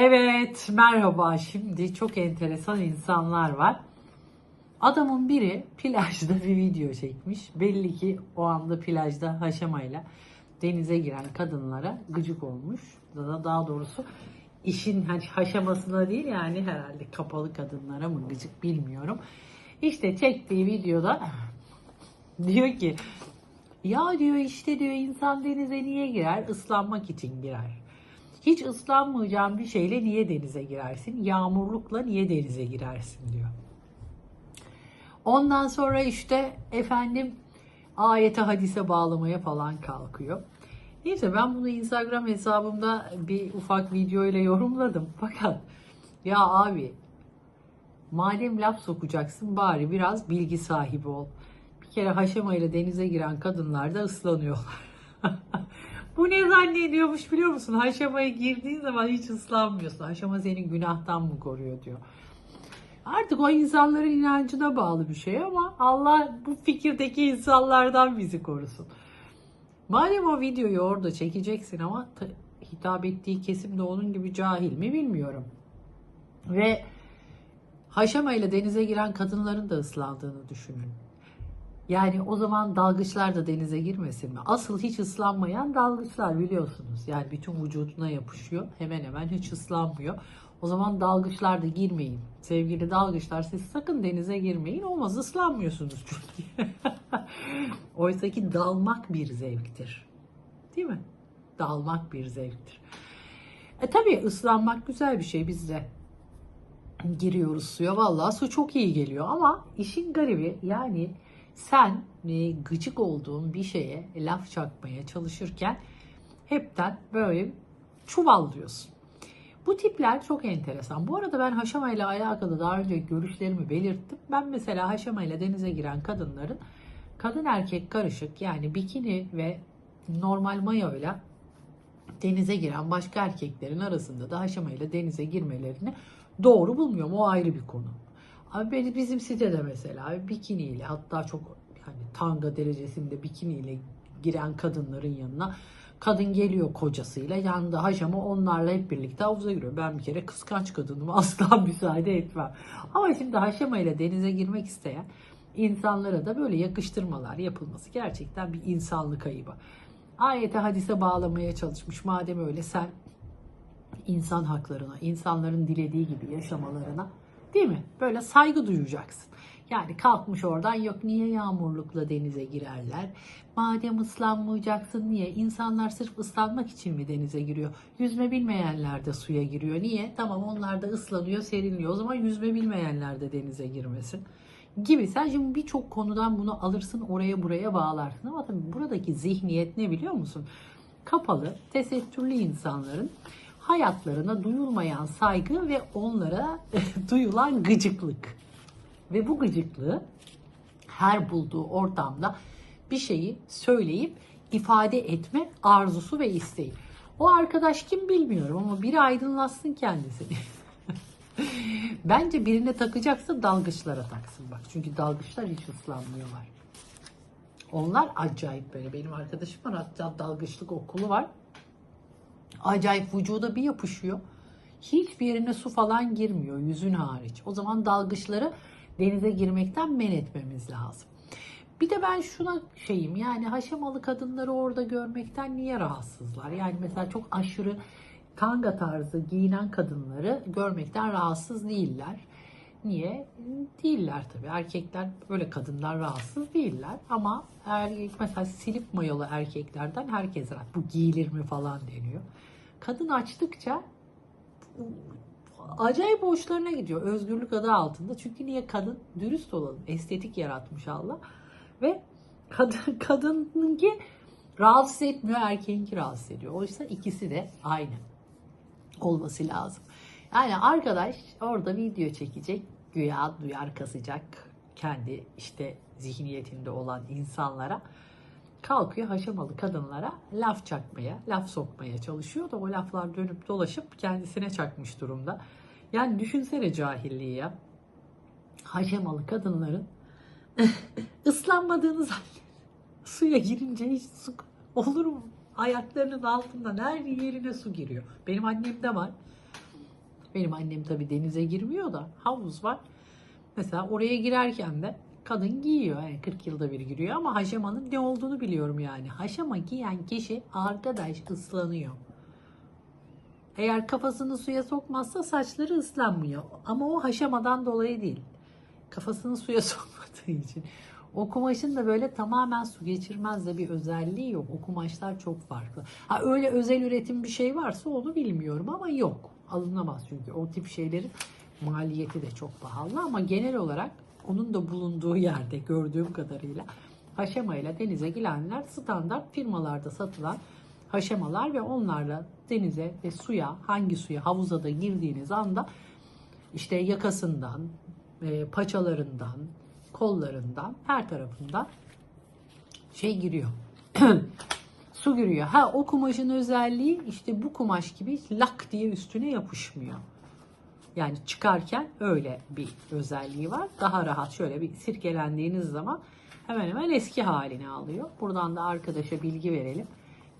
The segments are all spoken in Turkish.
Evet, merhaba. Şimdi çok enteresan insanlar var. Adamın biri plajda bir video çekmiş. Belli ki o anda plajda haşamayla denize giren kadınlara gıcık olmuş. Daha, doğrusu işin haşamasına değil yani herhalde kapalı kadınlara mı gıcık bilmiyorum. İşte çektiği videoda diyor ki ya diyor işte diyor insan denize niye girer? Islanmak için girer. Hiç ıslanmayacağın bir şeyle niye denize girersin? Yağmurlukla niye denize girersin diyor. Ondan sonra işte efendim ayete hadise bağlamaya falan kalkıyor. Neyse ben bunu Instagram hesabımda bir ufak video ile yorumladım. Fakat ya abi madem laf sokacaksın bari biraz bilgi sahibi ol. Bir kere haşamayla denize giren kadınlar da ıslanıyorlar. Bu ne zannediyormuş biliyor musun? Haşamaya girdiğin zaman hiç ıslanmıyorsun. Haşama seni günahtan mı koruyor diyor. Artık o insanların inancına bağlı bir şey ama Allah bu fikirdeki insanlardan bizi korusun. Madem o videoyu orada çekeceksin ama ta- hitap ettiği kesim de onun gibi cahil mi bilmiyorum. Ve haşamayla denize giren kadınların da ıslandığını düşünün. Yani o zaman dalgıçlar da denize girmesin mi? Asıl hiç ıslanmayan dalgıçlar biliyorsunuz. Yani bütün vücuduna yapışıyor. Hemen hemen hiç ıslanmıyor. O zaman dalgıçlar da girmeyin. Sevgili dalgıçlar siz sakın denize girmeyin. Olmaz ıslanmıyorsunuz çünkü. Oysa ki dalmak bir zevktir. Değil mi? Dalmak bir zevktir. E tabii ıslanmak güzel bir şey bizde giriyoruz suya. Vallahi su çok iyi geliyor ama işin garibi yani sen e, gıcık olduğun bir şeye laf çakmaya çalışırken hepten böyle çuvallıyorsun. Bu tipler çok enteresan. Bu arada ben haşama ile alakalı daha önce görüşlerimi belirttim. Ben mesela haşama ile denize giren kadınların kadın erkek karışık yani bikini ve normal mayo ile denize giren başka erkeklerin arasında da haşama ile denize girmelerini doğru bulmuyorum. O ayrı bir konu. Abi bizim sitede mesela bikiniyle hatta çok yani tanga derecesinde bikiniyle giren kadınların yanına kadın geliyor kocasıyla yanında haşama onlarla hep birlikte havuza giriyor. Ben bir kere kıskanç kadınım asla müsaade etmem. Ama şimdi haşama ile denize girmek isteyen insanlara da böyle yakıştırmalar yapılması gerçekten bir insanlık ayıbı. Ayete hadise bağlamaya çalışmış. Madem öyle sen insan haklarına, insanların dilediği gibi yaşamalarına değil mi? Böyle saygı duyacaksın. Yani kalkmış oradan yok niye yağmurlukla denize girerler? Madem ıslanmayacaksın niye? İnsanlar sırf ıslanmak için mi denize giriyor? Yüzme bilmeyenler de suya giriyor. Niye? Tamam onlar da ıslanıyor, serinliyor. O zaman yüzme bilmeyenler de denize girmesin. Gibi. Sen şimdi birçok konudan bunu alırsın oraya buraya bağlarsın. Ama tabii buradaki zihniyet ne biliyor musun? Kapalı, tesettürlü insanların hayatlarına duyulmayan saygı ve onlara duyulan gıcıklık. Ve bu gıcıklığı her bulduğu ortamda bir şeyi söyleyip ifade etme arzusu ve isteği. O arkadaş kim bilmiyorum ama biri aydınlatsın kendisini. Bence birine takacaksa dalgıçlara taksın bak. Çünkü dalgıçlar hiç ıslanmıyorlar. Onlar acayip böyle. Benim arkadaşım var hatta dalgıçlık okulu var. Acayip vücuda bir yapışıyor. Hiçbir yerine su falan girmiyor yüzün hariç. O zaman dalgıçları denize girmekten men etmemiz lazım. Bir de ben şuna şeyim yani haşamalı kadınları orada görmekten niye rahatsızlar? Yani mesela çok aşırı kanga tarzı giyinen kadınları görmekten rahatsız değiller. Niye? Değiller tabii. Erkekler böyle kadınlar rahatsız değiller. Ama er, mesela silip mayolu erkeklerden herkes rahat. Bu giyilir mi falan deniyor. Kadın açtıkça acayip hoşlarına gidiyor. Özgürlük adı altında. Çünkü niye kadın? Dürüst olalım. Estetik yaratmış Allah. Ve kadın, kadınınki rahatsız etmiyor, erkeğinki rahatsız ediyor. Oysa ikisi de aynı olması lazım. Yani arkadaş orada video çekecek, güya duyar kasacak kendi işte zihniyetinde olan insanlara kalkıyor haşamalı kadınlara laf çakmaya, laf sokmaya çalışıyor da o laflar dönüp dolaşıp kendisine çakmış durumda. Yani düşünsene cahilliği ya. Haşamalı kadınların ıslanmadığını zannet. Suya girince hiç su olur mu? Ayaklarının altından her yerine su giriyor. Benim annemde var. Benim annem tabii denize girmiyor da havuz var. Mesela oraya girerken de kadın giyiyor. Yani 40 yılda bir giriyor ama haşamanın ne olduğunu biliyorum yani. Haşama giyen kişi arkadaş ıslanıyor. Eğer kafasını suya sokmazsa saçları ıslanmıyor. Ama o haşamadan dolayı değil. Kafasını suya sokmadığı için. O kumaşın da böyle tamamen su geçirmez de bir özelliği yok. O kumaşlar çok farklı. Ha öyle özel üretim bir şey varsa onu bilmiyorum ama yok. Alınamaz çünkü o tip şeylerin maliyeti de çok pahalı ama genel olarak onun da bulunduğu yerde gördüğüm kadarıyla haşemayla denize girenler standart firmalarda satılan haşemalar ve onlarla denize ve suya hangi suya havuza da girdiğiniz anda işte yakasından, e, paçalarından, kollarından, her tarafından şey giriyor. Su giriyor. Ha o kumaşın özelliği işte bu kumaş gibi lak diye üstüne yapışmıyor. Yani çıkarken öyle bir özelliği var. Daha rahat şöyle bir sirkelendiğiniz zaman hemen hemen eski halini alıyor. Buradan da arkadaşa bilgi verelim.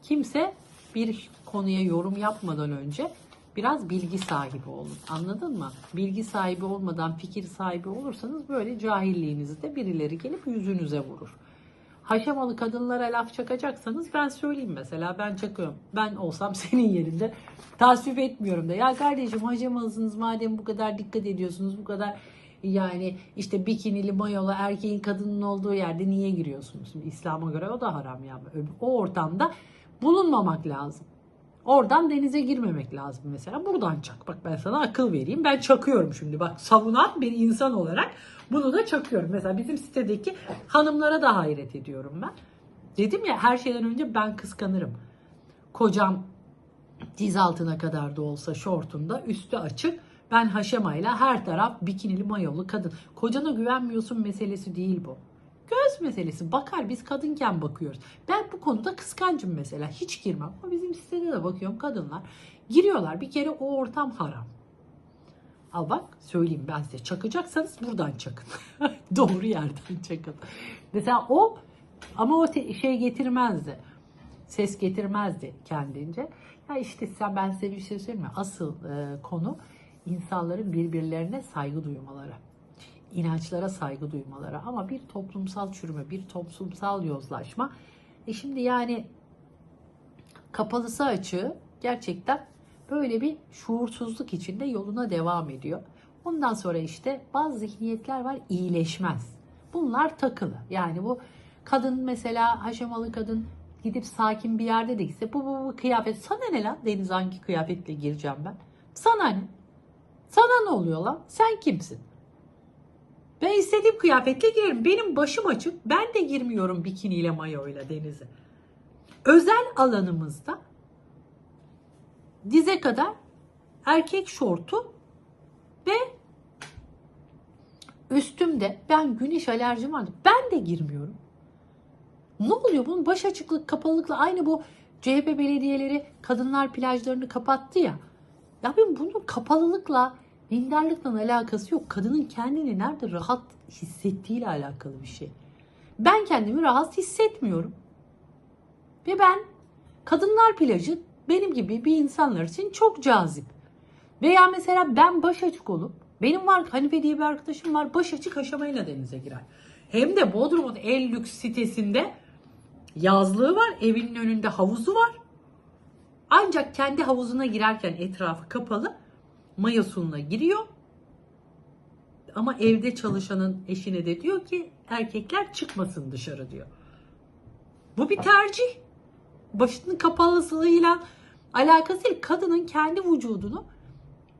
Kimse bir konuya yorum yapmadan önce biraz bilgi sahibi olun. Anladın mı? Bilgi sahibi olmadan fikir sahibi olursanız böyle cahilliğinizi de birileri gelip yüzünüze vurur. Haşamalı kadınlara laf çakacaksanız ben söyleyeyim mesela ben çakıyorum. Ben olsam senin yerinde tasvip etmiyorum da. Ya kardeşim haşamalısınız madem bu kadar dikkat ediyorsunuz bu kadar yani işte bikinili mayolu erkeğin kadının olduğu yerde niye giriyorsunuz? İslam'a göre o da haram ya. O ortamda bulunmamak lazım. Oradan denize girmemek lazım mesela. Buradan çak. Bak ben sana akıl vereyim. Ben çakıyorum şimdi. Bak savunan bir insan olarak bunu da çakıyorum. Mesela bizim sitedeki hanımlara da hayret ediyorum ben. Dedim ya her şeyden önce ben kıskanırım. Kocam diz altına kadar da olsa şortunda üstü açık. Ben haşamayla her taraf bikinili mayolu kadın. Kocana güvenmiyorsun meselesi değil bu. Göz meselesi. Bakar biz kadınken bakıyoruz. Ben bu konuda kıskancım mesela. Hiç girmem. Ama bizim sitede de bakıyorum kadınlar. Giriyorlar. Bir kere o ortam haram. Al bak söyleyeyim ben size. Çakacaksanız buradan çakın. Doğru yerden çakın. Mesela o ama o şey getirmezdi. Ses getirmezdi kendince. Ya işte sen ben size bir şey söyleyeyim mi? Asıl e, konu insanların birbirlerine saygı duymaları inançlara saygı duymaları ama bir toplumsal çürüme, bir toplumsal yozlaşma. E şimdi yani kapalısı açığı gerçekten böyle bir şuursuzluk içinde yoluna devam ediyor. Ondan sonra işte bazı zihniyetler var iyileşmez. Bunlar takılı. Yani bu kadın mesela haşamalı kadın gidip sakin bir yerde de gitse bu, bu, bu kıyafet sana ne lan deniz hangi kıyafetle gireceğim ben? Sana ne? Sana ne oluyor lan? Sen kimsin? Ben istediğim kıyafetle girerim. Benim başım açık. Ben de girmiyorum bikiniyle mayoyla denize. Özel alanımızda dize kadar erkek şortu ve üstümde ben güneş alerjim vardı. Ben de girmiyorum. Ne oluyor? Bunun baş açıklık, kapalılıkla aynı bu CHP belediyeleri kadınlar plajlarını kapattı ya. Ya ben bunun kapalılıkla dindarlıkla alakası yok. Kadının kendini nerede rahat hissettiğiyle alakalı bir şey. Ben kendimi rahat hissetmiyorum. Ve ben kadınlar plajı benim gibi bir insanlar için çok cazip. Veya mesela ben baş açık olup benim var Hanife diye bir arkadaşım var baş açık aşamayla denize girer. Hem de Bodrum'un en lüks sitesinde yazlığı var. Evinin önünde havuzu var. Ancak kendi havuzuna girerken etrafı kapalı mayosuna giriyor. Ama evde çalışanın eşine de diyor ki erkekler çıkmasın dışarı diyor. Bu bir tercih. Başının kapalısıyla alakası değil. Kadının kendi vücudunu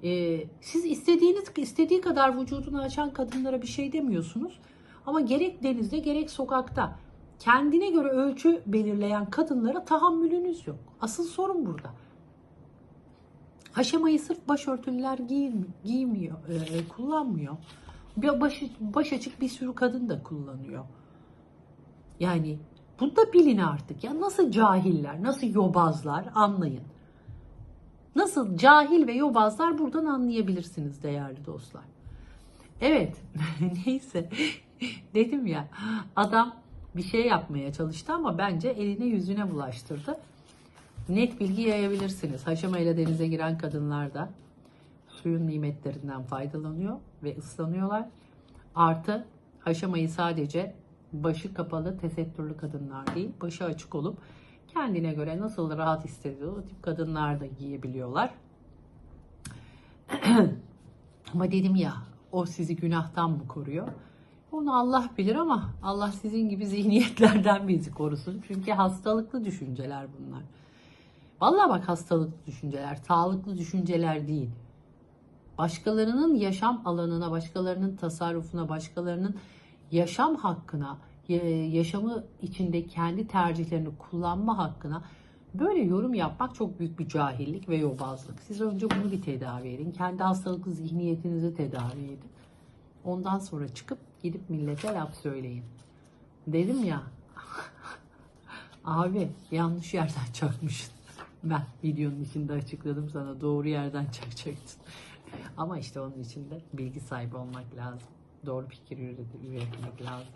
e, siz istediğiniz istediği kadar vücudunu açan kadınlara bir şey demiyorsunuz. Ama gerek denizde gerek sokakta kendine göre ölçü belirleyen kadınlara tahammülünüz yok. Asıl sorun burada. Haşemayı sırf başörtüler giyim, giymiyor, e, kullanmıyor. Bir baş, baş açık bir sürü kadın da kullanıyor. Yani bunu da bilin artık. Ya nasıl cahiller, nasıl yobazlar anlayın. Nasıl cahil ve yobazlar buradan anlayabilirsiniz değerli dostlar. Evet, neyse. Dedim ya, adam bir şey yapmaya çalıştı ama bence eline yüzüne bulaştırdı net bilgi yayabilirsiniz. Haşamayla denize giren kadınlar da suyun nimetlerinden faydalanıyor ve ıslanıyorlar. Artı haşamayı sadece başı kapalı tesettürlü kadınlar değil, başı açık olup kendine göre nasıl rahat hissediyor o tip kadınlar da giyebiliyorlar. Ama dedim ya o sizi günahtan mı koruyor? Onu Allah bilir ama Allah sizin gibi zihniyetlerden bizi korusun. Çünkü hastalıklı düşünceler bunlar. Vallahi bak hastalıklı düşünceler, sağlıklı düşünceler değil. Başkalarının yaşam alanına, başkalarının tasarrufuna, başkalarının yaşam hakkına, ya- yaşamı içinde kendi tercihlerini kullanma hakkına böyle yorum yapmak çok büyük bir cahillik ve yobazlık. Siz önce bunu bir tedavi edin. Kendi hastalıklı zihniyetinizi tedavi edin. Ondan sonra çıkıp gidip millete laf söyleyin. Dedim ya abi yanlış yerden çakmışsın. Ben videonun içinde açıkladım sana doğru yerden çakacaktın. Ama işte onun için de bilgi sahibi olmak lazım. Doğru fikir üret- üretmek lazım.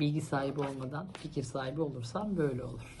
Bilgi sahibi olmadan fikir sahibi olursan böyle olur.